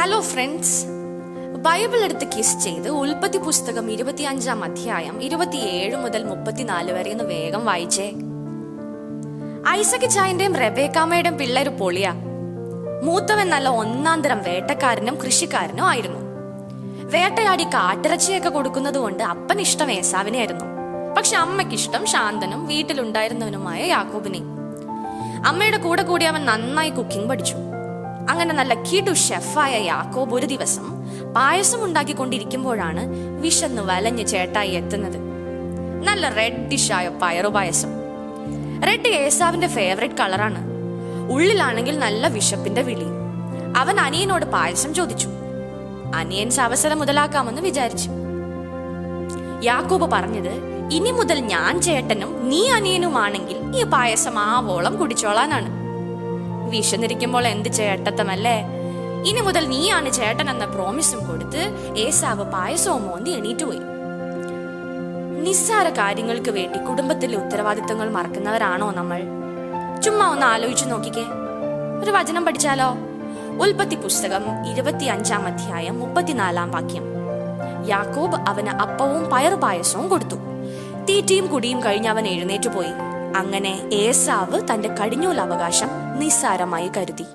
Hello friends Bible എടുത്ത് kiss ചെയ്ത് ഉൽപ്പത്തി പുസ്തകം ഇരുപത്തിയഞ്ചാം അധ്യായം ഇരുപത്തിയേഴ് മുതൽ മുപ്പത്തിനാല് വരെ ഒന്ന് വേഗം വായിച്ചേ. ഐസക് ചായന്റെയും റെബേക്കാമയുടെയും പിള്ളേര് പൊളിയ. മൂത്തവൻ നല്ല ഒന്നാം തരം വേട്ടക്കാരനും കൃഷിക്കാരനും ആയിരുന്നു. വേട്ടയാടി കാട്ടിറച്ചിയൊക്കെ കൊടുക്കുന്നത് കൊണ്ട് അപ്പൻ ഇഷ്ടം ഏസാവിനെ ആയിരുന്നു. പക്ഷെ അമ്മയ്ക്കിഷ്ടം ശാന്തനും വീട്ടിലുണ്ടായിരുന്നവനുമായ യാക്കോബിനെ. അമ്മയുടെ കൂടെ കൂടി അവൻ നന്നായി കുക്കിംഗ് പഠിച്ചു. അങ്ങനെ നല്ല കിടു ഷെഫായ യാക്കോബ് ഒരു ദിവസം പായസം ഉണ്ടാക്കിക്കൊണ്ടിരിക്കുമ്പോഴാണ് വിശന്ന് വലഞ്ഞ് ചേട്ടായി എത്തുന്നത്. നല്ല റെഡിഷായ പയറു പായസം. റെഡ് ഏസാവിന്റെ ഫേവറേറ്റ് കളറാണ് ഉള്ളിലാണെങ്കിൽ നല്ല വിശപ്പിന്റെ വിളി. അവൻ അനിയനോട് പായസം ചോദിച്ചു. അനിയൻസ് അവസരം മുതലാക്കാമെന്ന് വിചാരിച്ചു. യാക്കോബ് പറഞ്ഞത് ഇനി മുതൽ ഞാൻ ചേട്ടനും നീ അനിയനുമാണെങ്കിൽ ഈ പായസം ആവോളം കുടിച്ചോളാനാണ്. വിശന്നിരിക്കുമ്പോൾ എന്ത് ചേട്ടത്തമല്ലേ? ഇനി മുതൽ നീയാണ് ചേട്ടൻ എന്ന പ്രോമിസും കൊടുത്ത് ഏസാവ് പായസവും മോന്തി എണീറ്റ് പോയി. നിസ്സാര കാര്യങ്ങൾക്ക് വേണ്ടി കുടുംബത്തിലെ ഉത്തരവാദിത്തങ്ങൾ മറക്കുന്നവരാണോ നമ്മൾ? ചുമ്മാ ഒന്ന് ആലോചിച്ചു നോക്കിക്കേ. ഒരു വചനം പഠിച്ചാലോ? ഉൽപ്പത്തി പുസ്തകം ഇരുപത്തി അഞ്ചാം അധ്യായം മുപ്പത്തിനാലാം വാക്യം. യാക്കോബ് അവന് അപ്പവും പയറുപായസവും കൊടുത്തു. തീറ്റയും കുടിയും കഴിഞ്ഞ് അവൻ എഴുന്നേറ്റ് പോയി. അങ്ങനെ ഏസാവ് തന്റെ കടിഞ്ഞൂൽ അവകാശം നിസ്സാരമായി കരുതി.